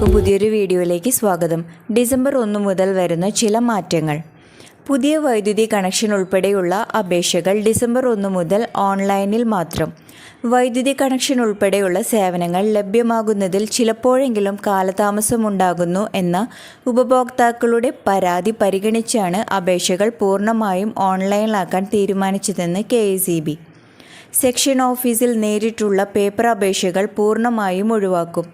എല്ലാവർക്കും പുതിയൊരു വീഡിയോയിലേക്ക് സ്വാഗതം. ഡിസംബർ ഒന്ന് മുതൽ വരുന്ന ചില മാറ്റങ്ങൾ. പുതിയ വൈദ്യുതി കണക്ഷൻ ഉൾപ്പെടെയുള്ള അപേക്ഷകൾ ഡിസംബർ ഒന്ന് മുതൽ ഓൺലൈനിൽ മാത്രം. വൈദ്യുതി കണക്ഷൻ ഉൾപ്പെടെയുള്ള സേവനങ്ങൾ ലഭ്യമാകുന്നതിൽ ചിലപ്പോഴെങ്കിലും കാലതാമസമുണ്ടാകുന്നു എന്ന ഉപഭോക്താക്കളുടെ പരാതി പരിഗണിച്ചാണ് അപേക്ഷകൾ പൂർണമായും ഓൺലൈനിലാക്കാൻ തീരുമാനിച്ചതെന്ന് കെ സെക്ഷൻ ഓഫീസിൽ നേരിട്ടുള്ള പേപ്പർ അപേക്ഷകൾ പൂർണമായും ഒഴിവാക്കും.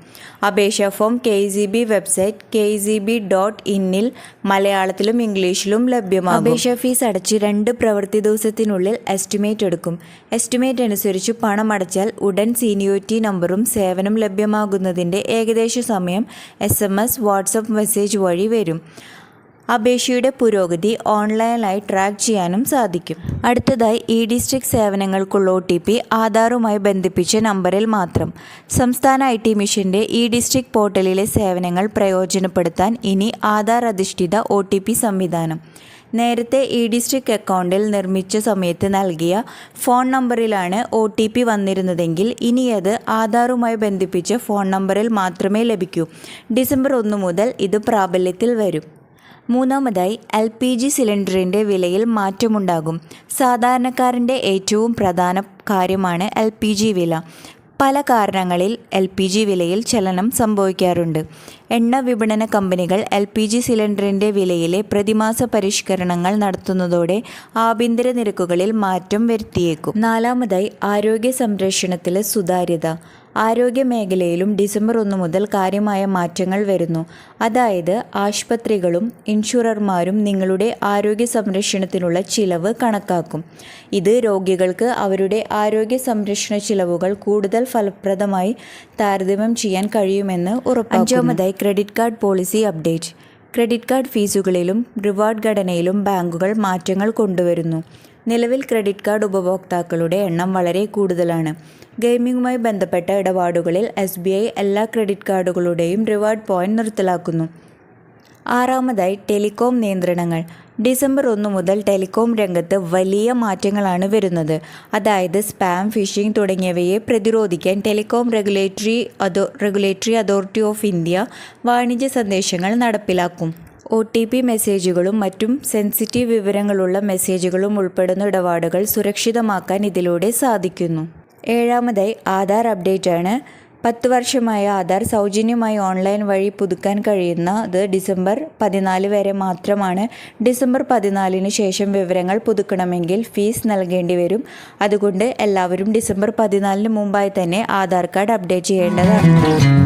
അപേക്ഷാ form K G B website K G B dot ഇന്നിൽ മലയാളത്തിലും ഇംഗ്ലീഷിലും ലഭ്യമാകും. അപേക്ഷാ ഫീസ് അടച്ച് രണ്ട് പ്രവൃത്തി ദിവസത്തിനുള്ളിൽ എസ്റ്റിമേറ്റ് എടുക്കും. എസ്റ്റിമേറ്റ് അനുസരിച്ച് പണം അടച്ചാൽ ഉടൻ സീനിയോറിറ്റി നമ്പറും സേവനം ലഭ്യമാകുന്നതിന്റെ ഏകദേശ സമയം S M S WhatsApp message വഴി വരും. അപേക്ഷയുടെ പുരോഗതി ഓൺലൈനായി ട്രാക്ക് ചെയ്യാനും സാധിക്കും. അടുത്തതായി ഇ ഡിസ്ട്രിക്ട് സേവനങ്ങൾക്കുള്ള ഒ ടി പി ആധാറുമായി ബന്ധിപ്പിച്ച നമ്പറിൽ മാത്രം. സംസ്ഥാന ഐ ടി മിഷന്റെ ഇ ഡിസ്ട്രിക്ട് പോർട്ടലിലെ സേവനങ്ങൾ പ്രയോജനപ്പെടുത്താൻ ഇനി ആധാർ അധിഷ്ഠിത ഒ ടി പി സംവിധാനം. നേരത്തെ ഇ ഡിസ്ട്രിക്ട് അക്കൗണ്ടിൽ നിർമ്മിച്ച സമയത്ത് നൽകിയ ഫോൺ നമ്പറിലാണ് ഒ ടി പി വന്നിരുന്നതെങ്കിൽ ഇനി അത് ആധാറുമായി ബന്ധിപ്പിച്ച ഫോൺ നമ്പറിൽ മാത്രമേ ലഭിക്കൂ. ഡിസംബർ ഒന്ന് മുതൽ ഇത് പ്രാബല്യത്തിൽ വരും. മൂന്നാമതായി എൽ പി ജി സിലിണ്ടറിന്റെ വിലയിൽ മാറ്റമുണ്ടാകും. സാധാരണക്കാരന്റെ ഏറ്റവും പ്രധാന കാര്യമാണ് എൽ പി ജി വില. പല കാരണങ്ങളിൽ എൽ പി ജി വിലയിൽ ചലനം സംഭവിക്കാറുണ്ട്. എണ്ണ വിപണന കമ്പനികൾ എൽ പി ജി സിലിണ്ടറിന്റെ വിലയിലെ പ്രതിമാസ പരിഷ്കരണങ്ങൾ നടത്തുന്നതോടെ ആഭ്യന്തര നിരക്കുകളിൽ മാറ്റം വരുത്തിയേക്കും. നാലാമതായി ആരോഗ്യ സംരക്ഷണത്തിലെ സുതാര്യത. ആരോഗ്യ മേഖലയിലും ഡിസംബർ ഒന്ന് മുതൽ കാര്യമായ മാറ്റങ്ങൾ വരുന്നു. അതായത് ആശുപത്രികളും ഇൻഷുറർമാരും നിങ്ങളുടെ ആരോഗ്യ സംരക്ഷണത്തിനുള്ള ചിലവ് കണക്കാക്കും. ഇത് രോഗികൾക്ക് അവരുടെ ആരോഗ്യ സംരക്ഷണ ചിലവുകൾ കൂടുതൽ ഫലപ്രദമായി താരതമ്യം ചെയ്യാൻ കഴിയുമെന്ന് ഉറപ്പാക്കും അഞ്ചാമതായി credit card policy update. Credit card ഫീസുകളിലും reward ഘടനയിലും ബാങ്കുകൾ മാറ്റങ്ങൾ കൊണ്ടുവരുന്നു. നിലവിൽ ക്രെഡിറ്റ് കാർഡ് ഉപഭോക്താക്കളുടെ എണ്ണം വളരെ കൂടുതലാണ്. ഗെയിമിംഗുമായി ബന്ധപ്പെട്ട ഇടപാടുകളിൽ എസ് എല്ലാ ക്രെഡിറ്റ് കാർഡുകളുടെയും റിവാർഡ് പോയിന്റ് നിർത്തലാക്കുന്നു. ആറാമതായി ടെലികോം നിയന്ത്രണങ്ങൾ. ഡിസംബർ ഒന്ന് മുതൽ ടെലികോം രംഗത്ത് വലിയ മാറ്റങ്ങളാണ് വരുന്നത്. അതായത് സ്പാം ഫിഷിംഗ് തുടങ്ങിയവയെ പ്രതിരോധിക്കാൻ ടെലികോം റെഗുലേറ്ററി അതോ റെഗുലേറ്ററി അതോറിറ്റി ഓഫ് ഇന്ത്യ വാണിജ്യ സന്ദേശങ്ങൾ നടപ്പിലാക്കും. ഒ ടി പി മെസ്സേജുകളും മറ്റും സെൻസിറ്റീവ് വിവരങ്ങളുള്ള മെസ്സേജുകളും ഉൾപ്പെടുന്ന ഇടപാടുകൾ സുരക്ഷിതമാക്കാൻ ഇതിലൂടെ സാധിക്കുന്നു. ഏഴാമതായി ആധാർ അപ്ഡേറ്റ് ആണ്. പത്ത് വർഷമായ ആധാർ സൗജന്യമായി ഓൺലൈൻ വഴി പുതുക്കാൻ കഴിയുന്നത് ഡിസംബർ പതിനാല് വരെ മാത്രമാണ്. ഡിസംബർ പതിനാലിന് ശേഷം വിവരങ്ങൾ പുതുക്കണമെങ്കിൽ ഫീസ് നൽകേണ്ടി വരും. അതുകൊണ്ട് എല്ലാവരും ഡിസംബർ പതിനാലിന് മുമ്പായി തന്നെ ആധാർ കാർഡ് അപ്ഡേറ്റ് ചെയ്യേണ്ടതാണ്.